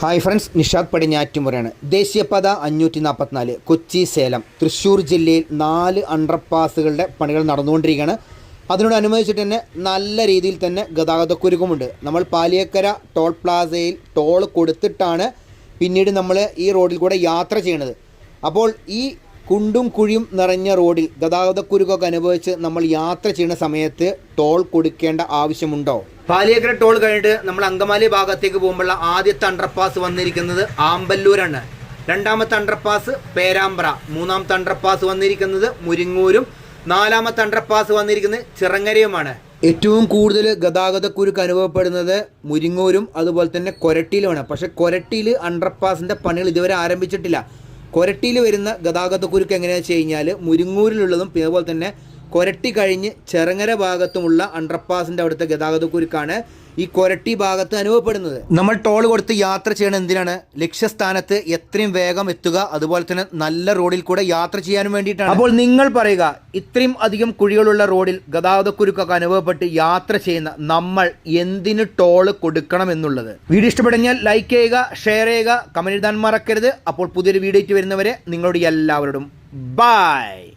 Hi friends Nishad പടിഞ്ഞാറ്റുമുറയാണ്. ദേശീയപാത അഞ്ഞൂറ്റി നാൽപ്പത്തിനാല് കൊച്ചി സേലം. തൃശ്ശൂർ ജില്ലയിൽ നാല് അണ്ടർപാസുകളുടെ പണികൾ നടന്നുകൊണ്ടിരിക്കുകയാണ്. അതിനോടനുബന്ധിച്ചിട്ട് തന്നെ നല്ല രീതിയിൽ തന്നെ ഗതാഗതക്കുരുക്കുമുണ്ട്. നമ്മൾ പാലിയക്കര ടോൾ പ്ലാസയിൽ ടോൾ കൊടുത്തിട്ടാണ് പിന്നീട് നമ്മൾ ഈ റോഡിൽ കൂടെ യാത്ര ചെയ്യണത് അപ്പോൾ ഈ കുണ്ടും കുഴിയും നിറഞ്ഞ റോഡിൽ ഗതാഗതക്കുരുക്കൊക്കെ അനുഭവിച്ച് നമ്മൾ യാത്ര ചെയ്യുന്ന സമയത്ത് ടോൾ കൊടുക്കേണ്ട ആവശ്യമുണ്ടോ? പാലിയേക്കര ടോൾ കഴിഞ്ഞിട്ട് നമ്മൾ അങ്കമാലി ഭാഗത്തേക്ക് പോകുമ്പോഴുള്ള ആദ്യത്തെ അണ്ടർപാസ് വന്നിരിക്കുന്നത് ആമ്പല്ലൂരാണ്. രണ്ടാമത്തെ അണ്ടർപാസ് പേരാമ്പ്ര. മൂന്നാമത്തെ അണ്ടർപാസ് വന്നിരിക്കുന്നത് മുരിങ്ങൂരും. നാലാമത്തെ അണ്ടർപാസ് വന്നിരിക്കുന്നത് ചിറങ്ങരയുമാണ്. ഏറ്റവും കൂടുതൽ ഗതാഗതക്കുരുക്ക് അനുഭവപ്പെടുന്നത് മുരിങ്ങൂരും അതുപോലെ തന്നെ കൊരട്ടിയിലുമാണ്. പക്ഷെ കൊരട്ടിയിൽ അണ്ടർപാസിന്റെ പണികൾ ഇതുവരെ ആരംഭിച്ചിട്ടില്ല. കൊരട്ടിയിൽ വരുന്ന ഗതാഗതക്കുരുക്ക് എങ്ങനെയാണെന്ന് വെച്ച് കഴിഞ്ഞാൽ മുരിങ്ങൂരിലുള്ളതും പിന്നെ അതുപോലെ തന്നെ കൊരട്ടി കഴിഞ്ഞ് ചെറുങ്ങര ഭാഗത്തുമുള്ള അണ്ടർപാസിന്റെ അവിടുത്തെ ഗതാഗതക്കുരുക്കാണ് ഈ കൊരട്ടി ഭാഗത്ത് അനുഭവപ്പെടുന്നത്. നമ്മൾ ടോൾ കൊടുത്ത് യാത്ര ചെയ്യണം എന്തിനാണ്? ലക്ഷ്യസ്ഥാനത്ത് എത്രയും വേഗം എത്തുക അതുപോലെ തന്നെ നല്ല റോഡിൽ കൂടെ യാത്ര ചെയ്യാനും വേണ്ടിയിട്ടാണ്. അപ്പോൾ നിങ്ങൾ പറയുക ഇത്രയും അധികം കുഴികളുള്ള റോഡിൽ ഗതാഗതക്കുരുക്കൊക്കെ അനുഭവപ്പെട്ട് യാത്ര ചെയ്യുന്ന നമ്മൾ എന്തിന് ടോൾ കൊടുക്കണം എന്നുള്ളത്? വീഡിയോ ഇഷ്ടപ്പെടുകയാൽ ലൈക്ക് ചെയ്യുക ഷെയർ ചെയ്യുക കമന്റ് എഴുതാൻ മറക്കരുത്. അപ്പോൾ പുതിയൊരു വീഡിയോയ്ക്ക് വരുന്നവരെ നിങ്ങളോട് എല്ലാവരോടും ബൈ